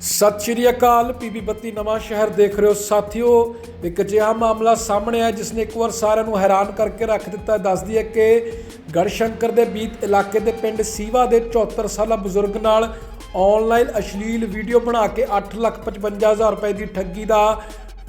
ਸਤਿ ਸ਼੍ਰੀ ਅਕਾਲ ਪੀਬੀ ਬੱਤੀ ਨਵਾਂ ਸ਼ਹਿਰ ਦੇਖ ਰਹੇ ਹੋ ਸਾਥੀਓ। ਇੱਕ ਅਜਿਹਾ ਮਾਮਲਾ ਸਾਹਮਣੇ ਆਇਆ ਜਿਸ ਨੇ ਇੱਕ ਵਾਰ ਸਾਰਿਆਂ ਨੂੰ ਹੈਰਾਨ ਕਰਕੇ ਰੱਖ ਦਿੱਤਾ। ਦੱਸਦੀ ਹੈ ਕਿ ਗੜਸ਼ੰਕਰ ਦੇ ਬੀਤ ਇਲਾਕੇ ਦੇ ਪਿੰਡ ਸੀਵਾ ਦੇ 74 ਸਾਲਾ ਬਜ਼ੁਰਗ ਨਾਲ ਆਨਲਾਈਨ ਅਸ਼ਲੀਲ ਵੀਡੀਓ ਬਣਾ ਕੇ 8,55,000 ਰੁਪਏ ਦੀ ਠੱਗੀ ਦਾ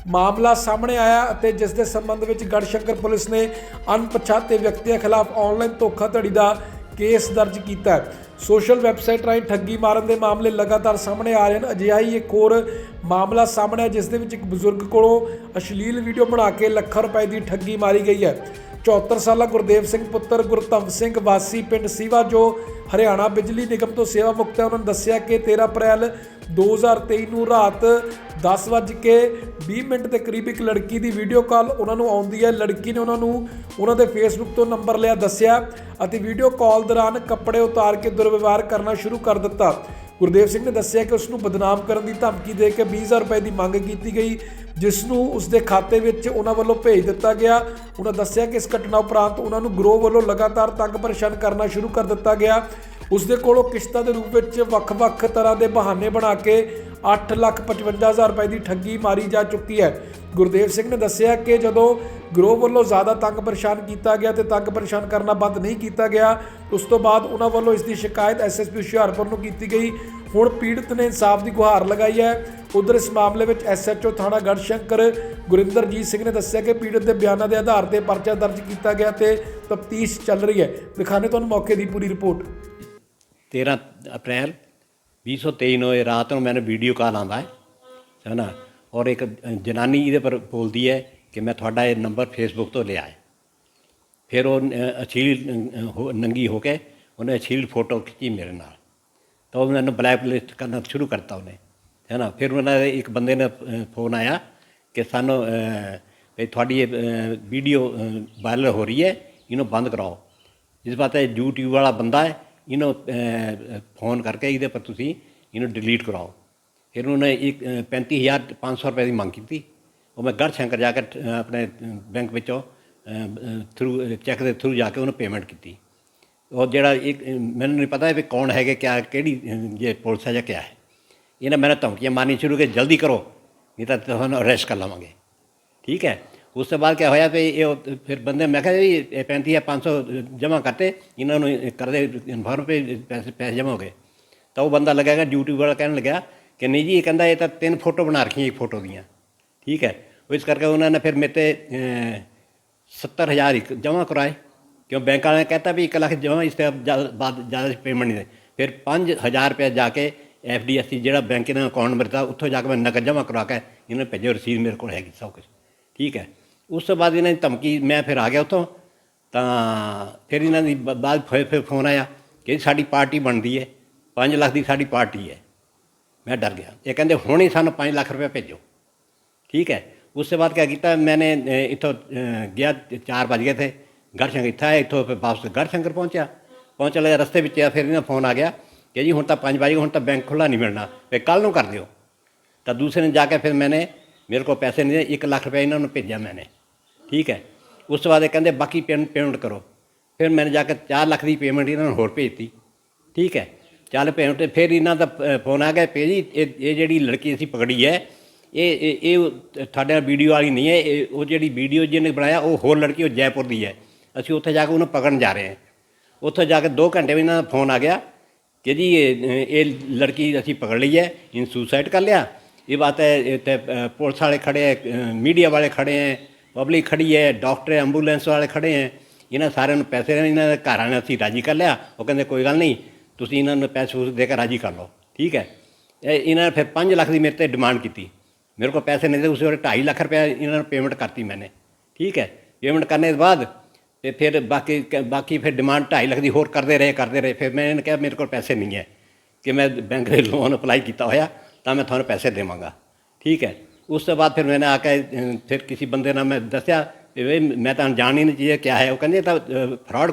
ਮਾਮਲਾ ਸਾਹਮਣੇ ਆਇਆ ਅਤੇ ਜਿਸ ਦੇ ਸੰਬੰਧ ਵਿੱਚ ਗੜਸ਼ੰਕਰ ਪੁਲਿਸ ਨੇ ਅਣਪਛਾਤੇ ਵਿਅਕਤੀਆਂ ਖਿਲਾਫ ਆਨਲਾਈਨ ਧੋਖਾਧੜੀ ਦਾ ਕੇਸ ਦਰਜ ਕੀਤਾ ਹੈ। ਸੋਸ਼ਲ ਵੈਬਸਾਈਟ ਰਾਹੀਂ ਠੱਗੀ ਮਾਰਨ ਦੇ ਮਾਮਲੇ ਲਗਾਤਾਰ ਸਾਹਮਣੇ ਆ ਰਹੇ ਹਨ। ਅਜਿਹਾ ਹੀ ਇੱਕ ਹੋਰ ਮਾਮਲਾ ਸਾਹਮਣੇ ਹੈ ਜਿਸ ਦੇ ਵਿੱਚ ਇੱਕ ਬਜ਼ੁਰਗ ਕੋਲੋਂ ਅਸ਼ਲੀਲ ਵੀਡੀਓ ਬਣਾ ਕੇ ਲੱਖਾਂ ਰੁਪਏ ਦੀ ਠੱਗੀ ਮਾਰੀ ਗਈ ਹੈ। 74 ਸਾਲਾ ਗੁਰਦੇਵ ਸਿੰਘ ਪੁੱਤਰ ਗੁਰਤਮ ਸਿੰਘ ਵਾਸੀ ਪਿੰਡ ਸੀਵਾ, ਜੋ ਹਰਿਆਣਾ ਬਿਜਲੀ ਨਿਗਮ ਤੋਂ ਸੇਵਾ ਮੁਕਤ ਹੈ, ਉਹਨਾਂ ਨੇ ਦੱਸਿਆ ਕਿ 13 ਅਪ੍ਰੈਲ 2023 ਨੂੰ ਰਾਤ 10:20 ਮਿੰਟ ਦੇ ਕਰੀਬ ਇੱਕ ਲੜਕੀ ਦੀ ਵੀਡੀਓ ਕਾਲ ਉਹਨਾਂ ਨੂੰ ਆਉਂਦੀ ਹੈ। ਲੜਕੀ ਨੇ ਉਹਨਾਂ ਨੂੰ ਉਹਨਾਂ ਦੇ ਫੇਸਬੁੱਕ ਤੋਂ ਨੰਬਰ ਲਿਆ, ਦੱਸਿਆ ਅਤੇ ਵੀਡੀਓ ਕਾਲ ਦੌਰਾਨ ਕੱਪੜੇ ਉਤਾਰ ਕੇ ਦੁਰਵਿਵਹਾਰ ਕਰਨਾ ਸ਼ੁਰੂ ਕਰ ਦਿੱਤਾ। ਗੁਰਦੇਵ ਸਿੰਘ ਨੇ ਦੱਸਿਆ ਕਿ ਉਸ ਨੂੰ ਬਦਨਾਮ ਕਰਨ ਦੀ ਧਮਕੀ ਦੇ ਕੇ 20000 ਰੁਪਏ ਦੀ ਮੰਗ ਕੀਤੀ ਗਈ ਜਿਸ ਨੂੰ ਉਸ ਦੇ ਖਾਤੇ ਵਿੱਚ ਉਹਨਾਂ ਵੱਲੋਂ ਭੇਜ ਦਿੱਤਾ ਗਿਆ। ਉਹਨਾਂ ਦੱਸਿਆ ਕਿ ਇਸ ਘਟਨਾ ਉਪਰੰਤ ਉਹਨਾਂ ਨੂੰ ਗਰੋਹ ਵੱਲੋਂ ਲਗਾਤਾਰ ਤੰਗ ਪਰੇਸ਼ਾਨ ਕਰਨਾ ਸ਼ੁਰੂ ਕਰ ਦਿੱਤਾ ਗਿਆ। ਉਸ ਦੇ ਕੋਲੋਂ ਕਿਸ਼ਤਾਂ ਦੇ ਰੂਪ ਵਿੱਚ ਵੱਖ-ਵੱਖ ਤਰ੍ਹਾਂ ਦੇ ਬਹਾਨੇ ਬਣਾ ਕੇ 8,55,000 ਰੁਪਏ ਦੀ ਠੱਗੀ ਮਾਰੀ ਜਾ ਚੁੱਕੀ ਹੈ। ਗੁਰਦੇਵ ਸਿੰਘ ਨੇ ਦੱਸਿਆ ਕਿ ਜਦੋਂ ਗਰੋਹ ਵੱਲੋਂ ਜ਼ਿਆਦਾ ਤੰਗ ਪਰੇਸ਼ਾਨ ਕੀਤਾ ਗਿਆ ਤੇ ਤੰਗ ਪਰੇਸ਼ਾਨ ਕਰਨਾ ਬੰਦ ਨਹੀਂ ਕੀਤਾ ਗਿਆ ਉਸ ਤੋਂ ਬਾਅਦ ਉਹਨਾਂ ਵੱਲੋਂ ਇਸ ਦੀ ਸ਼ਿਕਾਇਤ ਐਸਐਸਪੀ ਹੁਸ਼ਿਆਰਪੁਰ ਨੂੰ ਕੀਤੀ ਗਈ। ਹੁਣ ਪੀੜਤ ਨੇ ਇਨਸਾਫ ਦੀ ਗੁਹਾਰ ਲਗਾਈ ਹੈ। ਉਧਰ ਇਸ ਮਾਮਲੇ ਵਿੱਚ ਐਸਐਚਓ ਥਾਣਾ ਗੜਸ਼ੰਕਰ ਗੁਰਿੰਦਰਜੀਤ ਸਿੰਘ ਨੇ ਦੱਸਿਆ ਕਿ ਪੀੜਤ ਦੇ ਬਿਆਨਾਂ ਦੇ ਆਧਾਰ ਤੇ ਪਰਚਾ ਦਰਜ ਕੀਤਾ ਗਿਆ ਤੇ ਤਫਤੀਸ਼ ਚੱਲ ਰਹੀ ਹੈ। ਦਿਖਾਣੇ ਤੁਹਾਨੂੰ ਮੌਕੇ ਦੀ ਪੂਰੀ ਰਿਪੋਰਟ। 13 ਅਪ੍ਰੈਲ 2023 ਨੂੰ ਇਹ ਰਾਤ ਨੂੰ ਮੈਨੂੰ ਵੀਡੀਓ ਕਾਲ ਆਉਂਦਾ ਹੈ ਹੈ ਨਾ? ਔਰ ਇੱਕ ਜਨਾਨੀ ਇਹਦੇ ਪਰ ਬੋਲਦੀ ਹੈ ਕਿ ਮੈਂ ਤੁਹਾਡਾ ਇਹ ਨੰਬਰ ਫੇਸਬੁੱਕ ਤੋਂ ਲਿਆ ਹੈ। ਫਿਰ ਉਹ ਅ, ਅਛੀਲ ਹੋ- ਨੰਗੀ ਹੋ ਕੇ ਉਹਨੇ ਅਛੀਲ ਫੋਟੋ ਖਿੱਚੀ ਮੇਰੇ ਨਾਲ। ਤਾਂ ਉਹ ਮੈਨੂੰ ਬਲੈਕਲਿਸਟ ਕਰਨਾ ਸ਼ੁਰੂ ਕਰਤਾ ਉਹਨੇ ਹੈ ਨਾ? ਫਿਰ ਉਹਨਾਂ ਦੇ ਇੱਕ ਬੰਦੇ ਨੇ ਫੋਨ ਆਇਆ ਕਿ ਸਾਨੂੰ ਵੀ ਤੁਹਾਡੀ ਇਹ ਵੀਡੀਓ ਵਾਇਰਲ ਹੋ ਰਹੀ ਹੈ ਇਹਨੂੰ ਬੰਦ ਕਰਾਓ। ਇਸ ਬਾਤ ਹੈ YouTube ਵਾਲਾ ਬੰਦਾ ਹੈ ਇਹਨੂੰ ਫੋਨ ਕਰਕੇ ਇਹਦੇ ਪਰ ਤੁਸੀਂ ਇਹਨੂੰ ਡਿਲੀਟ ਕਰਾਓ। ਫਿਰ ਉਹਨੇ ਇੱਕ ਅ, 35500 ਰੁਪਏ ਦੀ ਮੰਗ ਕੀਤੀ। ਉਹ ਮੈਂ ਗੜ ਸ਼ੰਕਰ ਜਾ ਕੇ ਆਪਣੇ ਬੈਂਕ ਵਿੱਚੋਂ ਥਰੂ ਚੈੱਕ ਦੇ ਥਰੂ ਜਾ ਕੇ ਉਹਨੂੰ ਪੇਮੈਂਟ ਕੀਤੀ। ਉਹ ਜਿਹੜਾ ਇੱਕ ਮੈਨੂੰ ਨਹੀਂ ਪਤਾ ਵੀ ਕੌਣ ਹੈਗੇ ਕਿਆ ਕਿਹੜੀ ਜੇ ਪੁਲਿਸ ਹੈ ਜਾਂ ਕਿਆ ਹੈ। ਇਹਨੇ ਮੈਨੂੰ ਧਮਕੀਆਂ ਮਾਰਨੀ ਸ਼ੁਰੂ ਕਿ ਜਲਦੀ ਕਰੋ ਨਹੀਂ ਤਾਂ ਤੁਹਾਨੂੰ ਅਰੈਸਟ ਕਰ ਲਵਾਂਗੇ। ਠੀਕ ਹੈ? ਉਸ ਤੋਂ ਬਾਅਦ ਕਿਆ ਹੋਇਆ ਵੀ ਇਹ ਉਹ ਫਿਰ ਬੰਦੇ ਮੈਂ ਕਿਹਾ ਜੀ ਇਹ 35 ਜਾਂ 500 ਜਮ੍ਹਾਂ ਕਰਤੇ ਇਹਨਾਂ ਨੂੰ ਇਹ ਕਰਦੇ ਇਨਫਾਰਮ ਪੇ ਪੈਸੇ ਪੈਸੇ ਜਮ੍ਹਾਂ ਹੋ ਗਏ ਤਾਂ ਉਹ ਬੰਦਾ ਲੱਗਿਆਗਾ ਡਿਊਟੀ ਵਾਲਾ ਕਹਿਣ ਲੱਗਿਆ ਕਿ ਨਹੀਂ ਜੀ ਇਹ ਕਹਿੰਦਾ ਇਹ ਤਾਂ ਤਿੰਨ ਫੋਟੋ ਬਣਾ ਰੱਖੀਆਂ ਇੱਕ ਫੋਟੋ ਦੀਆਂ ਠੀਕ ਹੈ ਉਹ ਇਸ ਕਰਕੇ ਉਹਨਾਂ ਨੇ ਫਿਰ ਮੇਰੇ ਤੇ ਅਹ, 70000 ਇੱਕ ਜਮ੍ਹਾਂ ਕਰਾਏ ਕਿਉਂ ਬੈਂਕ ਵਾਲਿਆਂ ਨੇ ਕਹਿਤਾ ਵੀ 1 ਲੱਖ ਜਮ੍ਹਾਂ ਇਸ ਤੋਂ ਜ਼ਿਆਦਾ- ਬਾਅਦ ਜ਼ਿਆਦਾ ਪੇਮੈਂਟ ਨਹੀਂ ਦੇ ਫਿਰ 5000 ਰੁਪਏ ਜਾ ਕੇ ਐਫਡੀਐਸਸੀ ਜਿਹੜਾ ਬੈਂਕ ਇਹਨਾਂ ਅਕਾਊਂਟ ਨੰਬਰ ਉੱਥੋਂ ਜਾ ਕੇ ਮੈਂ ਨਕਦ ਜਮ੍ਹਾਂ ਕਰਵਾ ਕੇ ਇਹਨਾਂ ਨੇ ਭੇਜੋ ਰਸੀਦ ਮੇਰੇ ਕੋਲ ਹੈਗੀ ਸਭ ਕੁਝ ਠੀਕ ਹੈ ਉਸ ਤੋਂ ਬਾਅਦ ਇਹਨਾਂ ਦੀ ਧਮਕੀ ਮੈਂ ਫਿਰ ਆ ਗਿਆ ਉੱਥੋਂ ਤਾਂ ਫਿਰ ਇਹਨਾਂ ਦੀ ਬ- ਬਾਅਦ ਫਿਰ ਫਿਰ ਫੋਨ ਆਇਆ ਕਿ ਸਾਡੀ ਪਾਰਟੀ ਬਣਦੀ ਹੈ 5 ਲੱਖ ਦੀ ਸਾਡੀ ਪਾਰਟੀ ਹੈ ਮੈਂ ਡਰ ਗਿਆ ਇਹ ਕਹਿੰਦੇ ਹੁਣ ਹੀ ਸਾਨੂੰ 5 ਲੱਖ ਰੁਪਏ ਭੇਜੋ ठीक है उसके बाद क्या किया मैंने अ, इतो अ, गया चार बज गए थे गढ़शंकर इतना है इतों फिर वापस गढ़शंकर पहुंचा पहुंच लगा रस्ते ਵਿੱਚ ਫਿਰ ਇਹਨਾਂ ਫੋਨ ਆ ਗਿਆ ਕਿ ਜੀ ਹੁਣ ਤਾਂ 5 ਵਜੇ ਹੁਣ ਤਾਂ ਬੈਂਕ ਖੁੱਲਾ ਨਹੀਂ ਮਿਲਣਾ ਫੇ ਕੱਲ ਨੂੰ ਕਰ ਦਿਓ ਤਾਂ ਦੂਸਰੇ ਨੇ ਜਾ ਕੇ ਫਿਰ ਮੈਨੇ ਮੇਰੇ ਕੋਲ ਪੈਸੇ ਨਹੀਂ ਦੇ 1 ਲੱਖ ਰੁਪਏ ਇਹਨਾਂ ਨੂੰ ਭੇਜਿਆ ਮੈਨੇ ਠੀਕ ਹੈ। ਉਸ ਤੋਂ ਬਾਅਦ ਇਹ ਕਹਿੰਦੇ, ਬਾਕੀ ਪੇਮੈਂਟ ਕਰੋ। ਫਿਰ ਮੈਨੇ ਜਾ ਕੇ 4 ਲੱਖ ਦੀ ਪੇਮੈਂਟ ਇਹਨਾਂ ਨੂੰ ਹੋਰ ਭੇਜਤੀ। ਠੀਕ ਹੈ। ਚੱਲ ਪੇਮੈਂਟ ਫਿਰ ਇਹਨਾਂ ਦਾ ਫੋਨ ਆ ਗਿਆ ਪੇ ਜੀ, ਇਹ ਇਹ ਜਿਹੜੀ ਲੜਕੀ ਅਸੀਂ ਪਕੜੀ ਹੈ, ਇਹ ਇਹ ਤੁਹਾਡੇ ਨਾਲ ਵੀਡੀਓ ਵਾਲੀ ਨਹੀਂ ਹੈ, ਇਹ, ਉਹ ਜਿਹੜੀ ਵੀਡੀਓ ਜਿਹਨੇ ਬਣਾਇਆ, ਉਹ ਹੋਰ ਲੜਕੀ ਉਹ ਜੈਪੁਰ ਦੀ ਹੈ। ਅਸੀਂ ਉੱਥੇ ਜਾ ਕੇ ਉਹਨੂੰ ਪਕੜਨ ਜਾ ਰਹੇ ਹਾਂ। ਉੱਥੇ ਜਾ ਕੇ 2 ਘੰਟੇ ਵਿੱਚ ਇਹਨਾਂ ਦਾ ਫੋਨ ਆ ਗਿਆ ਕਿ ਜੀ, ਇਹ ਲੜਕੀ ਅਸੀਂ ਪਕੜ ਲਈ ਹੈ, ਇਹਨੇ ਸੁਸਾਈਡ ਕਰ ਲਿਆ। ਇਹ ਬਾਤ ਹੈ, ਇੱਥੇ ਪੁਲਿਸ ਵਾਲੇ ਖੜੇ ਹੈ ਮੀਡੀਆ ਵਾਲੇ ਖੜੇ ਹੈ ਪਬਲਿਕ ਖੜੀ ਹੈ ਡਾਕਟਰ ਐਂਬੂਲੈਂਸ ਵਾਲੇ ਖੜੇ ਹੈ। ਇਹਨਾਂ ਸਾਰਿਆਂ ਨੂੰ ਪੈਸੇ ਇਹਨਾਂ ਦੇ ਘਰਾਂ ਨੇ ਅਸੀਂ ਰਾਜੀ ਕਰ ਲਿਆ। ਉਹ ਕਹਿੰਦੇ, ਕੋਈ ਗੱਲ ਨਹੀਂ, ਤੁਸੀਂ ਇਹਨਾਂ ਨੂੰ ਪੈਸੇ ਉਸ ਦੇ ਕੇ ਰਾਜੀ ਕਰ ਲਓ। ਠੀਕ ਹੈ। ਇਹ ਇਹਨਾਂ ਨੇ ਫਿਰ 5 ਲੱਖ ਦੀ ਮੇਰੇ ਤੇ ਡਿਮਾਂਡ ਕੀਤੀ। ਮੇਰੇ ਕੋਲ ਪੈਸੇ ਨਹੀਂ ਤੇ ਉਸੇ ਵੇਲੇ 2.5 ਲੱਖ ਰੁਪਏ ਇਹਨਾਂ ਨੂੰ ਪੇਮੈਂਟ ਕਰਤੀ ਮੈਨੇ। ਠੀਕ ਹੈ। ਪੇਮੈਂਟ ਕਰਨੇ ਦੇ ਬਾਅਦ ਤੇ ਫਿਰ ਬਾਕੀ ਬਾਕੀ ਫਿਰ ਡਿਮਾਂਡ 2.5 ਲੱਖ ਦੀ ਹੋਰ ਕਰਦੇ ਰਹੇ ਕਰਦੇ ਰਹੇ। ਫਿਰ ਮੈਂ ਇਹਨਾਂ ਨੇ ਕਿਹਾ, ਮੇਰੇ ਕੋਲ ਪੈਸੇ ਨਹੀਂ ਹੈ। ਕਿ ਮੈਂ ਬੈਂਕ ਦੇ ਲੋਨ ਅਪਲਾਈ ਕੀਤਾ ਹੋਇਆ, ਤਾਂ ਮੈਂ ਤੁਹਾਨੂੰ ਪੈਸੇ ਦੇਵਾਂਗਾ। ਠੀਕ ਹੈ। ਉਸ ਤੋਂ ਬਾਅਦ ਫਿਰ ਮੈंने ਆ ਕੇ ਫਿਰ ਕਿਸੇ ਬੰਦੇ ਨਾਲ ਮੈਂ ਦੱਸਿਆ ਵੀ ਮੈਂ ਤਾਂ ਜਾਣ ਹੀ ਨਹੀਂ ਚਾਹੀਏ ਕਿਆ ਹੈ? ਉਹ ਕਹਿੰਦੇ ਤਾਂ ਫਰਾਡ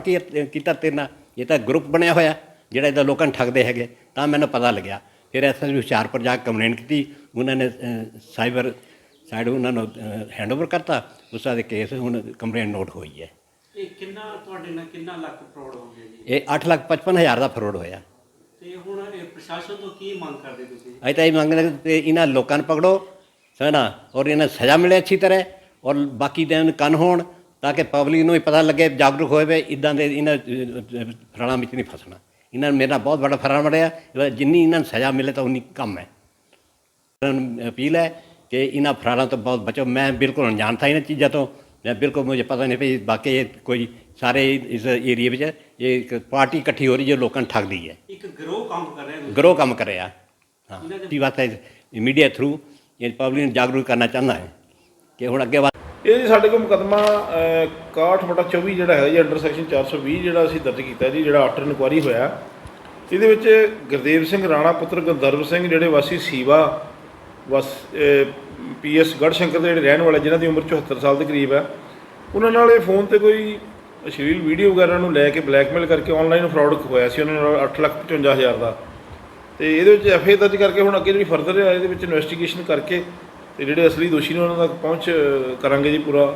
ਕੀਤਾ ਤੇਰੇ ਨਾਲ? ਇਹ ਤਾਂ ਗਰੁੱਪ ਬਣਿਆ ਹੋਇਆ ਜਿਹੜਾ ਇਹਦਾ ਲੋਕਾਂ ਨੂੰ ਠੱਗਦੇ ਹੈਗੇ। ਤਾਂ ਮੈਨੂੰ ਪਤਾ ਲੱਗਿਆ। ਫਿਰ ਐਸਐਸਪੀ ਹੁਸ਼ਿਆਰਪੁਰ ਜਾ ਕੇ ਕੰਪਲੇਂਟ ਕੀਤੀ। ਉਹਨਾਂ ਨੇ ਸਾਈਬਰ ਸਾਈਡ ਉਹਨਾਂ ਨੂੰ ਹੈਂਡਓਵਰ ਕਰਤਾ। ਉਸ ਦਾ ਕੇਸ ਹੁਣ ਕੰਪਲੇਂਟ ਨੋਟ ਹੋਈ ਹੈ। ਇਹ ਕਿੰਨਾ ਤੁਹਾਡੇ ਨਾਲ ਕਿੰਨਾ ਲੱਖ ਫਰਾਡ ਹੋ ਗਿਆ ਜੀ? ਇਹ 8 ਲੱਖ 55 ਹਜ਼ਾਰ ਦਾ ਫਰੋਡ ਹੋਇਆ। ਤੇ ਹੁਣ ਇਹ ਪ੍ਰਸ਼ਾਸਨ ਤੋਂ ਕੀ ਮੰਗ ਕਰਦੇ ਤੁਸੀਂ? ਅਸੀਂ ਤਾਂ ਇਹ ਮੰਗਦੇ ਤੇ ਇਹਨਾਂ ਲੋਕਾਂ ਨੂੰ ਪਕੜੋ। ਸਮਝਣਾ ਔਰ ਇਹਨਾਂ ਸਜ਼ਾ ਮਿਲੇ ਅੱਛੀ ਤਰ੍ਹਾਂ ਔਰ ਬਾਕੀ ਦੇ ਨੂੰ ਕੰਨ ਹੋਣ ਤਾਂ ਕਿ ਪਬਲਿਕ ਨੂੰ ਵੀ ਪਤਾ ਲੱਗੇ ਜਾਗਰੂਕ ਹੋਵੇ ਇਦਾਂ ਦੇ ਇਹਨਾਂ ਫਰਾਣਾ ਵਿੱਚ ਨਹੀਂ ਫਸਣਾ। ਇਹਨਾਂ ਨੂੰ ਮੇਰਾ ਬਹੁਤ ਵੱਡਾ ਫਰਾਣਾ ਬਣਿਆ ਜਿੰਨੀ ਇਹਨਾਂ ਨੂੰ ਸਜ਼ਾ ਮਿਲੇ ਤਾਂ ਉਨੀ ਕੰਮ ਹੈ। ਅਪੀਲ ਹੈ ਕਿ ਇਹਨਾਂ ਫਰਾੜਾਂ ਤੋਂ ਬਹੁਤ ਬਚੋ। ਮੈਂ ਬਿਲਕੁਲ ਅਣਜਾਣ ਥਾ ਇਹਨਾਂ ਚੀਜ਼ਾਂ ਤੋਂ। ਮੈਂ ਬਿਲਕੁਲ ਮੁझे ਪਤਾ ਨਹੀਂ ਵੀ ਬਾਕੀ ਇਹ ਕੋਈ ਸਾਰੇ ਇਸ ਏਰੀਆ ਵਿੱਚ ਇਹ ਇੱਕ ਪਾਰਟੀ ਇਕੱਠੀ ਹੋ ਰਹੀ ਜੋ ਲੋਕਾਂ ਨੂੰ ਠੱਗਦੀ ਹੈ। ਇੱਕ ਗਰੋਹ ਕੰਮ ਕਰ ਰਿਹਾ ਤੁਸੀਂ ਗਰੋ ਕੰਮ ਕਰਿਆ ਹਾਂ ਇਹ ਬਾਤ ਹੈ ਮੀਡੀਆ ਥਰੂ ਇਹ ਪਬਲਿਕ ਨੂੰ ਜਾਗਰੂਕ ਕਰਨਾ ਚਾਹੁੰਦਾ ਹੈ ਕਿ ਹੁਣ ਅੱਗੇ ਇਹ ਜੀ ਸਾਡੇ ਕੋਲ ਮੁਕਦਮਾ 61 ਬਟਾ 24 ਜਿਹੜਾ ਹੈ ਜੀ ਅੰਡਰ ਸੈਕਸ਼ਨ 420 ਜਿਹੜਾ ਅਸੀਂ ਦਰਜ ਕੀਤਾ ਜੀ, ਜਿਹੜਾ ਆਫਟਰ ਇਨਕੁਆਰੀ ਹੋਇਆ। ਇਹਦੇ ਵਿੱਚ ਗੁਰਦੇਵ ਸਿੰਘ ਰਾਣਾ, ਪੁੱਤਰ ਗੰਦਰਵ ਸਿੰਘ ਜਿਹੜੇ ਵਾਸੀ ਸੀਵਾ, ਵਸ ਪੀਐਸ ਗੜਸ਼ੰਕਰ ਦੇ ਜਿਹੜੇ ਰਹਿਣ ਵਾਲੇ, ਜਿਨ੍ਹਾਂ ਦੀ ਉਮਰ 74 ਸਾਲ ਦੇ ਕਰੀਬ ਹੈ, ਉਹਨਾਂ ਨਾਲ ਇਹ ਫੋਨ ਤੇ ਕੋਈ ਅਸ਼ਲੀਲ ਵੀਡੀਓ ਵਗੈਰਾ ਨੂੰ ਲੈ ਕੇ ਬਲੈਕਮੇਲ ਕਰਕੇ ਆਨਲਾਈਨ ਫਰਾਡ ਹੋਇਆ ਸੀ। ਉਹਨਾਂ ਨਾਲ 855000 ਦਾ ਤੇ ਇਹਦੇ ਵਿੱਚ ਐਫਏ ਦਰਜ ਕਰਕੇ ਹੁਣ ਅੱਗੇ ਜਿਹੜੀ ਫਰਦਰ ਹੈ ਇਹਦੇ ਵਿੱਚ ਇਨਵੈਸਟੀਗੇਸ਼ਨ ਕਰਕੇ ਤੇ ਜਿਹੜੇ ਅਸਲੀ ਦੋਸ਼ੀ ਨੇ ਉਹਨਾਂ ਤੱਕ ਪਹੁੰਚ ਕਰਾਂਗੇ ਜੀ ਪੂਰਾ